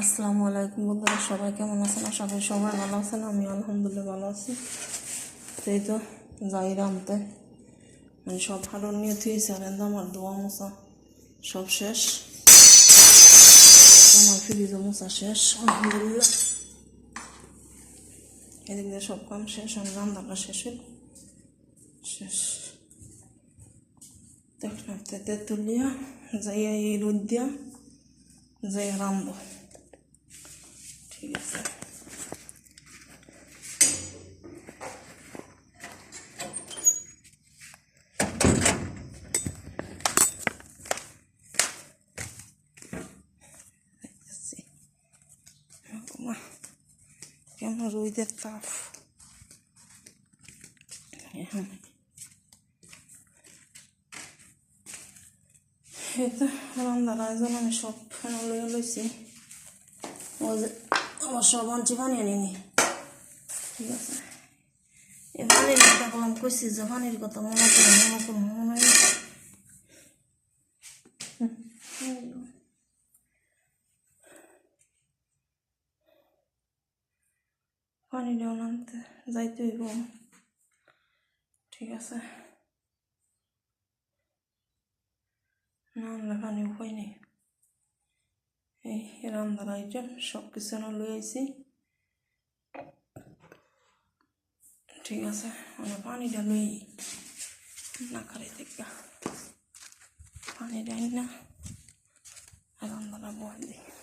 আসসালামু আলাইকুম বন্ধুরা সবাই কেমন আছেন আশা করি সবাই ভালো আছেন আমি আলহামদুলিল্লাহ ভালো আছি তো এই তো যাই রামতে মানে সব ভালো নিয়ে থুয়েছে আর এন্দা আমার দোয়া মোছা সব শেষ আমার ফ্রিজে মোছা শেষ আলহামদুলিল্লাহ এদিক দিয়ে সব কাম শেষ আমি রান্নাটা শেষ হইল শেষ দেখলাম তেঁতুলিয়া যাইয়া এই রোদ দিয়া যাইয়া রামবো কেমন রোদের তাপ? এখন এই তো রান্নার আয়োজন আমি সব ফেনা লইয়া লইছি। আমার সব আনছি বানিয়ে নিনি ঠিক আছে। এ পানির কথা বললাম কইছি যে পানির কথা মনে করে মনে করো মনে হয় না। হুম, এই তো। পানি দেওয়া নামতে যাইতে হইব। ঠিক আছে। না আনলে পানি উপায় নেই। এই রান্নার আইটেম সব কিছু না লই আইছি। ঠিক আছে মানে পানিটা লই না খালি দেখা পানি দেয় না। রান্নাটা বয় দিই।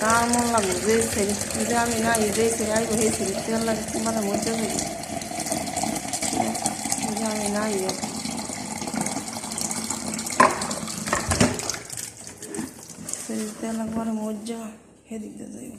কার মন লাগবে যে ছেলে যে আমি না যে ছেলে আইব সেই ছেলে তেল লাগে তোমার মধ্যে যাবে যে আমি না ইয়ে সেই তেল একবারে মজা সেদিক দিয়ে যাইব